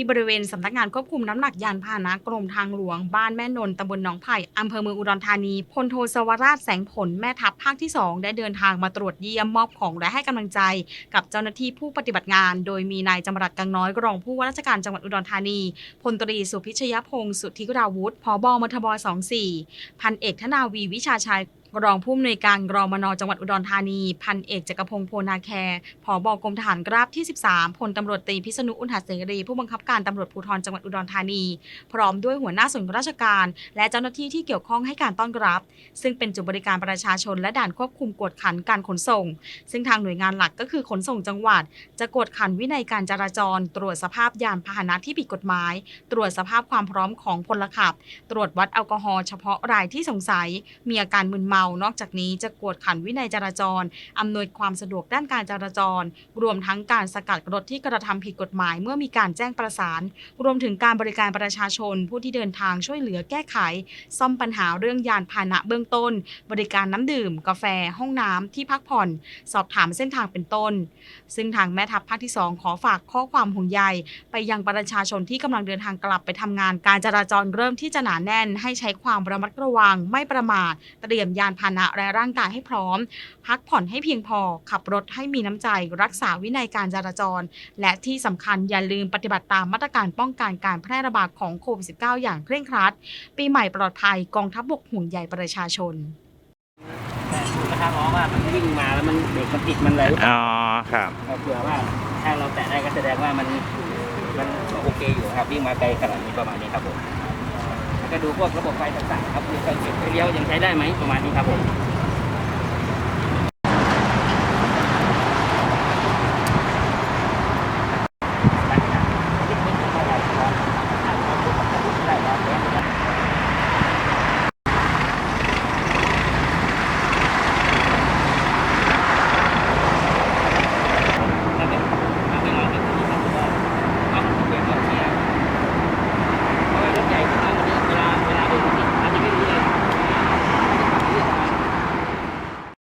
ที่บริเวณสำนักงานควบคุมน้ำหนักยานพาหนะกรมทางหลวง บ้านแม่นนตำบลหนองไผ่อำเภอเมืองอุดรธานีพลโทสวราชแสงผลแม่ทัพภาคที่ 2 ได้เดินทางมาตรวจเยี่ยมมอบของและให้กำลังใจ กับเจ้าหน้าที่ผู้ปฏิบัติงาน โดยมีนายจำรัดกังน้อยรองผู้ว่าราชการจังหวัดอุดรธานีพลตรีสุพิชยพงศ์สุทธิราวุฒิผบมทบ24พันเอกธนาวีวิชาชัย รองผู้อำนวยการกรมนจังหวัดอุดรธานี พันเอกจักรพงศ์โพนาแคร์ผอบกรมทหารราบที่ 13พลตำรวจตรีพิษณุอุณหเสรี ผู้บังคับการตำรวจภูธรจังหวัดอุดรธานี พร้อมด้วยหัวหน้าส่วนราชการ และเจ้าหน้าที่ที่เกี่ยวข้องให้การต้อนรับ ซึ่งเป็นจุดบริการประชาชนและด่านควบคุมกวดขันการขนส่ง ซึ่งทางหน่วยงานหลักก็คือขนส่งจังหวัด จะกวดขันวินัยการจราจร ตรวจสภาพยานพาหนะที่ผิดกฎหมาย ตรวจสภาพความพร้อมของพลขับ ตรวจวัดแอลกอฮอล์เฉพาะรายที่สงสัย มีอาการมึนเมานอกจากนี้จะกวดขันวินัยจราจร อำนวยความสะดวกด้านการจราจร รวมทั้งการสกัดรถที่กระทำผิดกฎหมาย เมื่อมีการแจ้งประสาน รวมถึงการบริการประชาชน ผู้ที่เดินทางช่วยเหลือแก้ไข ซ่อมปัญหาเรื่องยานพาหนะเบื้องต้น บริการน้ำดื่ม กาแฟ ห้องน้ำที่พักผ่อน สอบถามเส้นทางเป็นต้น ซึ่งทางแม่ทัพภาคที่ 2 ขอฝากข้อความห่วงใยไปยังประชาชนที่กำลังเดินทางกลับไปทำงานการจราจรเริ่มที่จะหนาแน่น ให้ใช้ความระมัดระวังไม่ประมาทเตรียมยานพาหนะและร่างกายให้พร้อม พักผ่อนให้เพียงพอ ขับรถให้มีน้ำใจ รักษาวินัยการจราจร และที่สำคัญอย่าลืมปฏิบัติตามมาตรการป้องกันการแพร่ระบาดของโควิด -19 อย่างเคร่งครัด ปีใหม่ปลอดภัยกองทัพบกห่วงใยประชาชนแต่ดูนะครับอ๋อว่ามันวิ่งมาแล้วมันเบรกมันติดมันอะไรหรือเปล่าอ๋อครับเผื่อว่าถ้าเราแตะได้ก็แสดงว่ามันมันโอเคอยู่ครับวิ่งมาไกลขนาดนี้ประมาณนี้ครับผมแล้ว ก็ดูพวกระบบไฟต่างๆครับดูไฟเก็บไฟเลี้ยวยังใช้ได้ไหมประมาณนี้ครับผม